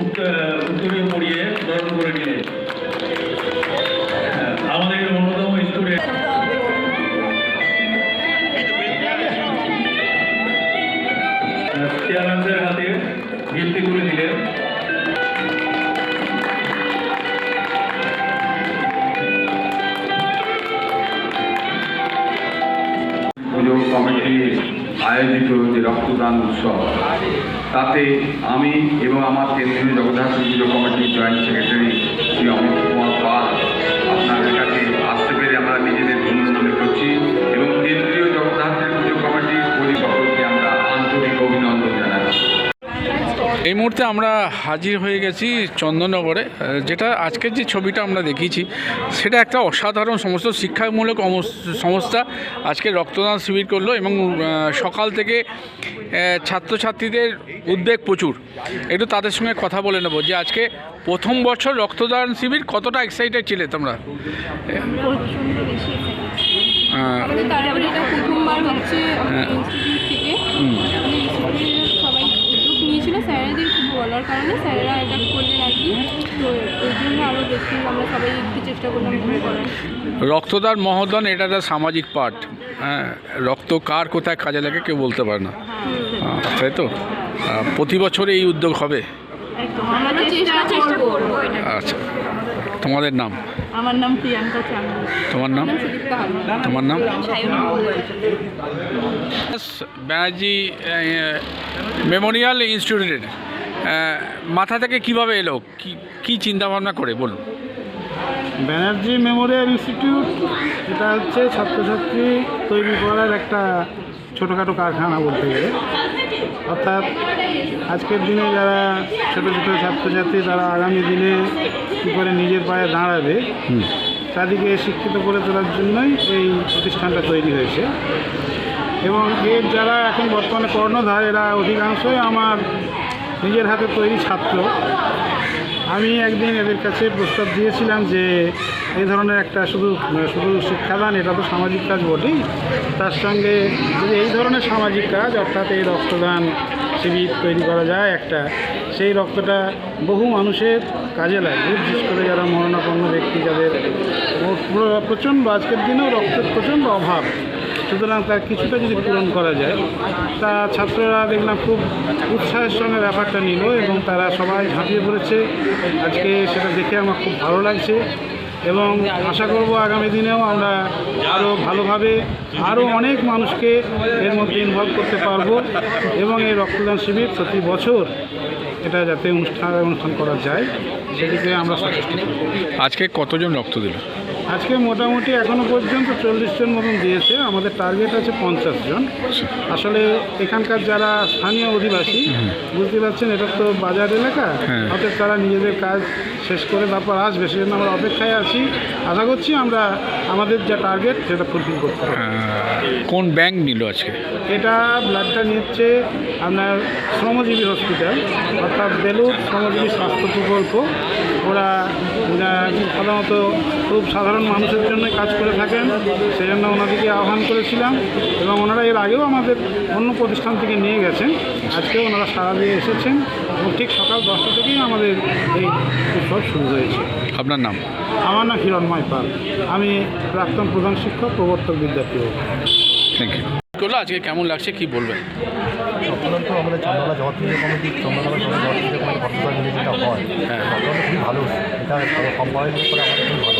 উত্তরীয় পড়িয়ে বরণ করে নিলেন হ্যাঁ, আমাদের অন্যতম স্টুডেন্ট। চেয়ারম্যান হাতে গিফটি করে দিলেন। আয়োজিত যে রক্তদান উৎসব তাতে আমি এবং আমার কেন্দ্রীয় জগদ্ধাত্রী কমিটির জয়েন্ট সেক্রেটারি এই মুহূর্তে আমরা হাজির হয়ে গেছি চন্দননগরে যেটা আজকের যে ছবিটা আমরা দেখিয়েছি সেটা একটা অসাধারণ সমস্ত শিক্ষামূলক সংস্থা আজকে রক্তদান শিবির করল এবং সকাল থেকে ছাত্রছাত্রীদের উদ্বেগ প্রচুর। একটু তাদের সঙ্গে কথা বলে নেব যে আজকে প্রথম বছর রক্তদান শিবির কতটা এক্সাইটেড ছিলে তোমরা? প্রথমবার হচ্ছে হ্যাঁ। নিয়েছিল স্যারেদের খুব বলার কারণে স্যারেরা এটা করলেন আর কি। তো ওই জন্য আরও বেশি আমরা সবাই একটু চেষ্টা করলাম করার। রক্তদান মহদান এটা একটা সামাজিক পাঠ। হ্যাঁ রক্ত কার কোথায় কাজে লাগে কেউ বলতে পারে না। তাই তো? প্রতি বছর এই উদ্যোগ হবে? আমরা আচ্ছা তোমাদের নাম? আমার নাম প্রিয়াঙ্কা চাঙ্গু তোমার নাম? তোমার নাম? ব্যানার্জি মেমোরিয়াল ইনস্টিটিউটের মাথা থেকে কীভাবে এলো? কি কি চিন্তাভাবনা করে? বলুন। ব্যানার্জি মেমোরিয়াল ইনস্টিটিউট এটা হচ্ছে ছাত্রছাত্রী তৈরি করার একটা ছোটোখাটো কারখানা বলতে গেলে। অর্থাৎ আজকের দিনে যারা ছোট ছোটো ছাত্রছাত্রী তারা আগামী দিনে কী করে নিজের পায়ে দাঁড়াবে তাদেরকে শিক্ষিত করে তোলার জন্যই এই প্রতিষ্ঠানটা তৈরি হয়েছে। এবং এর যারা এখন বর্তমানে কর্ণধার এরা অধিকাংশই আমার নিজের হাতে তৈরি ছাত্র। আমি একদিন এদের কাছে প্রস্তাব দিয়েছিলাম যে এই ধরনের একটা শুধু শুধু শিক্ষাদান, এটা তো সামাজিক কাজ বটেই। তার সঙ্গে যদি এই ধরনের সামাজিক কাজ, অর্থাৎ এই রক্তদান শিবির তৈরি করা যায় একটা, সেই রক্তটা বহু মানুষের কাজে লাগে। বিশেষ করে যারা মরণাপন্ন ব্যক্তি, যাদের প্রচণ্ড, আজকের দিনেও রক্তের প্রচণ্ড অভাব। সুতরাং তার কিছুটা যদি পূরণ করা যায়, তা ছাত্ররা দেখলাম খুব উৎসাহের সঙ্গে ব্যাপারটা নিল এবং তারা সবাই ঝাঁপিয়ে পড়েছে। আজকে সেটা দেখে আমার খুব ভালো লাগছে এবং আশা করব আগামী দিনেও আমরা আরও ভালোভাবে আরও অনেক মানুষকে এর মধ্যে ইনভলভ করতে পারব এবং এই রক্তদান শিবির প্রতি বছর এটা যাতে অনুষ্ঠান অনুষ্ঠান করা যায় সেদিকে আমরা আজকে কতজন রক্ত দিল? আজকে মোটামুটি এখনও পর্যন্ত চল্লিশ জন মতন দিয়েছে। আমাদের টার্গেট আছে পঞ্চাশ জন। আসলে এখানকার যারা স্থানীয় অধিবাসী বুঝতে পারছেন এটা তো বাজার এলাকা। হ্যাঁ। অর্থাৎ তারা নিজেদের কাজ শেষ করে তারপর আসবে সেজন্য আমরা অপেক্ষায় আছি। আশা করছি আমরা আমাদের যা টার্গেট সেটা ফুলফিল করতে কোন ব্যাংক নিল আজকে? এটা ব্লাডটা নিচ্ছে আপনার শ্রমজীবী হসপিটাল অর্থাৎ বেলুর শ্রমজীবী স্বাস্থ্য প্রকল্প। ওরা সাধারণত খুব সাধারণ মানুষের জন্য কাজ করে থাকেন সেই জন্য ওনাদেরকে আহ্বান করেছিলাম এবং ওনারা এর আগেও আমাদের অন্য প্রতিষ্ঠান থেকে নিয়ে গেছেন। আজকেও ওনারা সারা দিয়ে এসেছেন এবং ঠিক সকাল দশটা থেকেই আমাদের এই উৎসব শুরু হয়েছে। আপনার নাম? আমার নাম হিরণময় পাল। আমি প্রাক্তন প্রধান শিক্ষক প্রবর্তক বিদ্যাপীঠ। থ্যাংক ইউ করল আজকে কেমন লাগছে কি বলবেন? রক্তদান তো আমাদের চন্দ্রলা জগৎপুজো কমিটি চন্দ্রলা জগৎপুজো কমিটি যেটা হয়। হ্যাঁ। খুবই ভালো। এটা সম্পাদন করে আমাদের খুবই ভালো।